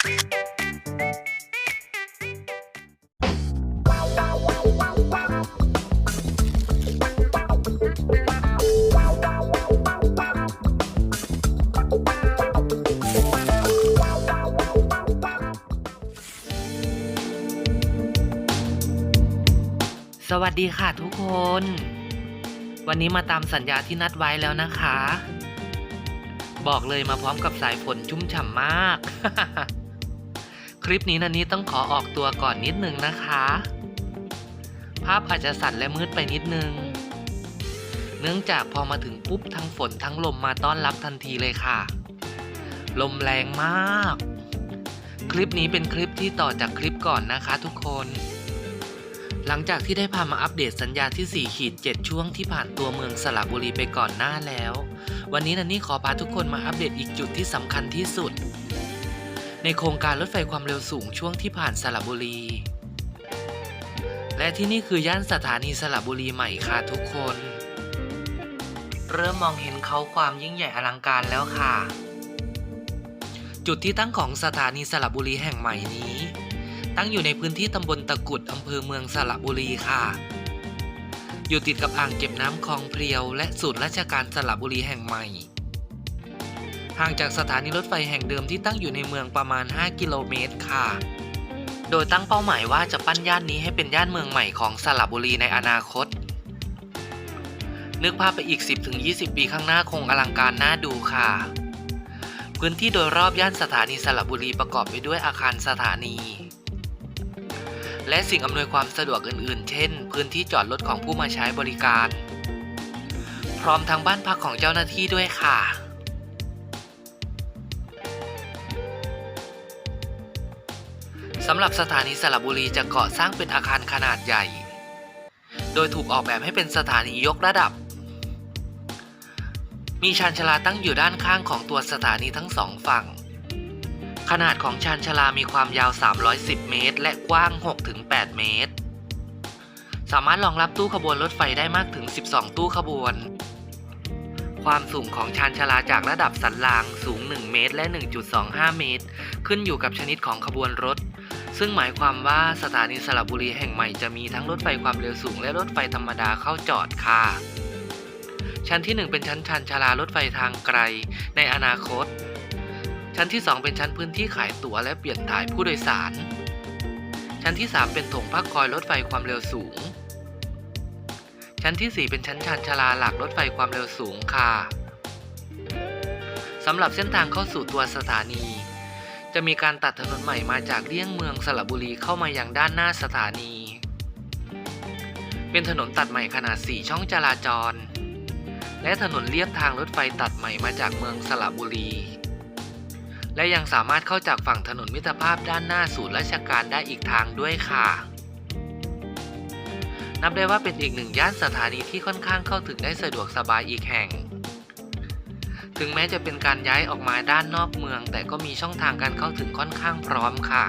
สวัสดีค่ะทุกคน วันนี้มาตามสัญญาที่นัดไว้แล้วนะคะ บอกเลยมาพร้อมกับสายฝนชุ่มฉ่ำมาก คลิปนี้นันนี้ต้องขอออกตัวก่อนนิดนึงนะคะ ภาพอาจจะสั่นและมืดไปนิดนึง เนื่องจากพอมาถึงปุ๊บทั้งฝนทั้งลมมาต้อนรับทันทีเลยค่ะ ลมแรงมาก คลิปนี้เป็นคลิปที่ต่อจากคลิปก่อนนะคะทุกคน หลังจากที่ได้พามาอัปเดตสัญญาที่ 4 ขีด 7 ช่วงที่ผ่านตัวเมืองสระบุรีไปก่อนหน้าแล้ว วันนี้นันนี่ขอพาทุกคนมาอัปเดตอีกจุดที่สำคัญที่สุด ในโครงการรถไฟความเร็วสูงช่วงที่ผ่านสระบุรี และที่นี่คือย่านสถานีสระบุรีใหม่ค่ะทุกคน เริ่มมองเห็นเขาความยิ่งใหญ่อลังการแล้วค่ะ จุดที่ตั้งของสถานีสระบุรีแห่งใหม่นี้ ตั้งอยู่ในพื้นที่ตำบลตะกุดอำเภอเมืองสระบุรีค่ะ อยู่ติดกับอ่างเก็บน้ำคลองเพลียว และศูนย์ราชการสระบุรีแห่งใหม่ ห่างจากสถานีรถไฟแห่งเดิมที่ตั้งอยู่ในเมืองประมาณ 5 กิโลเมตรค่ะ โดยตั้งเป้าหมายว่าจะปั้นย่านนี้ให้เป็นย่านเมืองใหม่ของสระบุรีในอนาคต นึกภาพไปอีก 10-20 ปีข้างหน้าคงอลังการน่าดูค่ะ พื้นที่โดยรอบย่านสถานีสระบุรีประกอบไปด้วยอาคารสถานี และสิ่งอำนวยความสะดวกอื่น ๆ เช่น พื้นที่จอดรถของผู้มาใช้บริการ พร้อมทั้งบ้านพักของเจ้าหน้าที่ด้วยค่ะ สำหรับสถานีสระบุรีจะก่อสร้างเป็นอาคารขนาดใหญ่ โดยถูกออกแบบให้เป็นสถานียกระดับ มีชานชลาตั้งอยู่ด้านข้างของตัวสถานีทั้งสองฝั่ง ขนาดของชานชลามีความยาว 310 เมตร และกว้าง 6-8 เมตร สามารถรองรับตู้ขบวนรถไฟได้มากถึง 12 ตู้ขบวน ความสูงของชานชลาจากระดับสันรางสูง 1 เมตร และ 1.25 เมตร ขึ้นอยู่กับชนิดของขบวนรถ ซึ่งหมายความว่าสถานีสระบุรีแห่งใหม่จะมีทั้งรถไฟความเร็วสูง และรถไฟธรรมดาเข้าจอดค่ะ ชั้นที่ 1 เป็นชั้นชานชาลารถไฟทางไกล ในอนาคต ชั้นที่ 2 เป็นชั้นพื้นที่ขายตั๋วและเปลี่ยนถ่ายผู้โดยสาร ชั้นที่ 3 เป็นโถงพักคอยรถไฟความเร็วสูง ชั้นที่ 4 เป็นชั้นชานชาลาหลักรถไฟความเร็วสูงค่ะสำหรับเส้นทางเข้าสู่ตัวสถานี จะมีการตัดถนนใหม่มาจากเลี่ยงเมืองสระบุรีเข้ามายังด้านหน้าสถานี เป็นถนนตัดใหม่ขนาด 4 ช่องจราจร และถนนเลียบทางรถไฟตัดใหม่มาจากเมืองสระบุรี และยังสามารถเข้าจากฝั่งถนนมิตรภาพด้านหน้าศูนย์ราชการได้อีกทางด้วยค่ะ นับได้ว่าเป็นอีกหนึ่งย่านสถานีที่ค่อนข้างเข้าถึงได้สะดวกสบายอีกแห่ง ถึงแม้จะเป็นการย้ายออกมาด้านนอกเมือง แต่ก็มีช่องทางการเข้าถึงค่อนข้างพร้อมค่ะ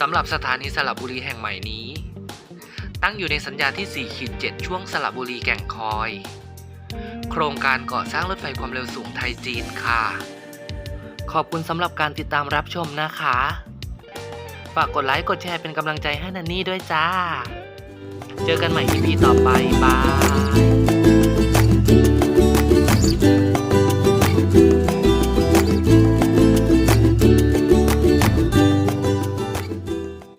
สำหรับสถานีสระบุรีแห่งใหม่นี้ ตั้งอยู่ในสัญญาที่ 4 ขีด 7 ช่วงสระบุรีแก่งคอย โครงการก่อสร้างรถไฟความเร็วสูงไทยจีนค่ะ ขอบคุณสำหรับการติดตามรับชมนะคะ ฝากกดไลค์กดแชร์เป็นกำลังใจให้นันนี่ด้วยจ้า เจอกันใหม่ EP ต่อไปบาย